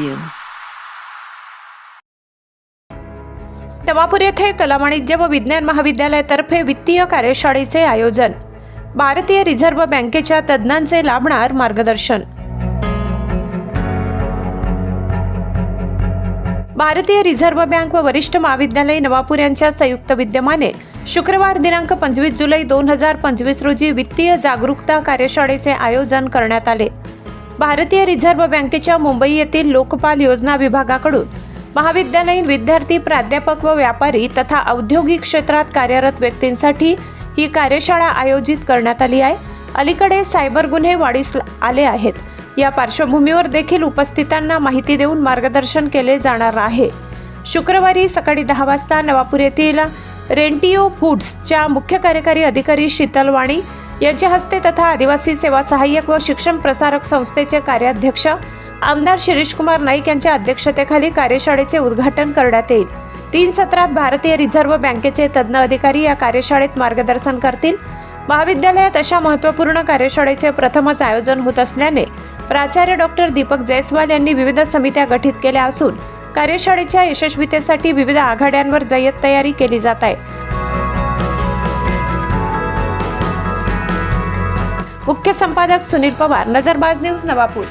you. Navapur येथे कला वाणिज्य व विज्ञान महाविद्यालयातर्फे वित्तीय कार्यशाळेचे आयोजन. भारतीय रिझर्व्ह बँकेच्या तज्ज्ञांचे लाभणार मार्गदर्शन. भारतीय रिझर्व्ह बँक व वरिष्ठ महाविद्यालय नवापूर यांच्या संयुक्त विद्यमाने शुक्रवार दिनांक पंचवीस जुलै दोन हजार पंचवीस रोजी वित्तीय जागरूकता कार्यशाळेचे आयोजन करण्यात आले. भारतीय रिझर्व्ह बँकेच्या मुंबई येथील लोकपाल योजना विभागाकडून महाविद्यालयीन विद्यार्थी प्राध्यापक व व्यापारी तथा औद्योगिक क्षेत्रात कार्यरत व्यक्तींसाठी ही कार्यशाळा आयोजित करण्यात आली आहे. अलीकडे सायबर गुन्हे वाढीस आले आहेत. या पार्श्वभूमीवर देखील उपस्थितांना माहिती देऊन मार्गदर्शन केले जाणार आहे. शुक्रवारी सकाळी दहा वाजता नवापूर येथील रेंटिओ फूड्सच्या मुख्य कार्यकारी अधिकारी शीतल वाणी यांच्या हस्ते तथा आदिवासी सेवा सहाय्यक व शिक्षण प्रसारक संस्थेचे कार्याध्यक्ष आमदार शिरीषकुमार नाईक यांच्या अध्यक्षतेखाली कार्यशाळेचे उद्घाटन करण्यात येईल. तीन सत्रात भारतीय रिझर्व्ह बँकेचे तज्ज्ञ अधिकारी या कार्यशाळेत मार्गदर्शन करतील. महाविद्यालयात अशा महत्त्वपूर्ण कार्यशाळेचे प्रथमच आयोजन होत असल्याने प्राचार्य डॉक्टर दीपक जयस्वाल यांनी विविध समित्या गठीत केल्या असून कार्यशाळेच्या यशस्वीतेसाठी विविध आघाड्यांवर जय्यत तयारी केली जात आहे. मुख्य संपादक सुनील पवार नजरबाज न्यूज नवापूर.